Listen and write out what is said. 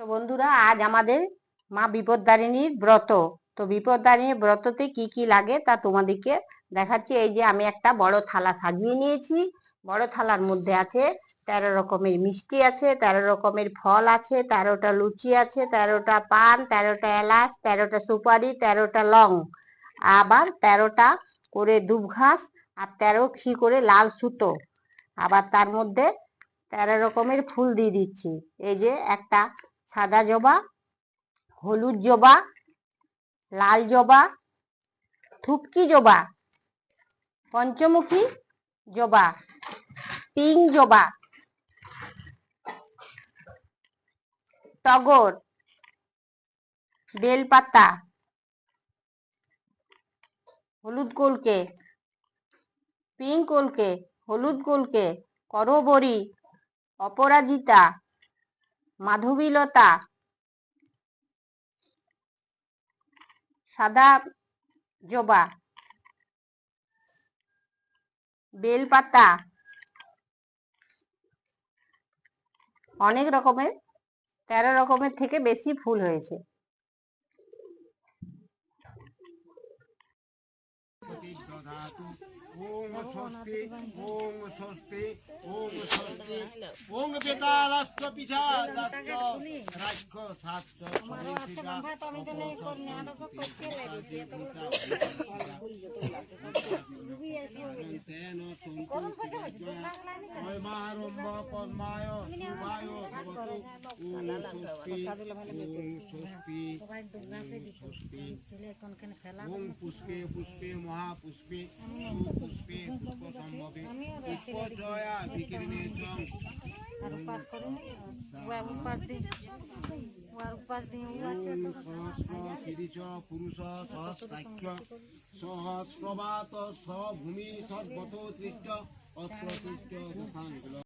তো বন্ধুরা, আজ আমাদের মা বিপদদারিণীর ব্রত। তো বিপদদারিণীর ব্রততে কি কি লাগে তা তোমাদেরকে দেখাচ্ছি। এই যে আমি একটা বড় থালা সাজিয়ে নিয়েছি। বড় থালার মধ্যে আছে তেরো রকমের মিষ্টি আছে, তেরো রকমের ফল আছে, তেরোটা লুচি আছে, তেরোটা পান, তেরোটা এলাচ, তেরোটা সুপারি, তেরোটা লং, আবার তেরোটা করে দুব ঘাস আর তেরো খি করে লাল সুতো। আবার তার মধ্যে তেরো রকমের ফুল দিয়ে দিচ্ছি। এই যে একটা সাদা জবা, হলুদ জবা, লাল জবা থুপকি জবা, পঞ্চমুখী জবা, পিং জবা, টগর, বেলপাতা, হলুদ কলকে পিঙ্ক কলকে হলুদ কলকে করবরী, অপরাজিতা মাধবীলতা। সাদা জবা। বেলপাতা। অনেক রকমের, তেরো রকমের থেকে বেশি ফুল হয়েছে। ওম স্বস্তি ওম স্বস্তি, ওম স্বস্তি ওম বেতারাস্ত পিছা সরিষিকা তেন তন্তু ময়মারম্ভ পদ্মায় শুভায় ওম পুষ্পে পুষ্পে মহাপুষ্পে সুপুষ্পে পুষ্প সম্ভবে পুষ্প জয়া বিকিরণে জং সহস্রাক্ষ সহস্রবাত সভূমি তৃষ্ট অস্ত্র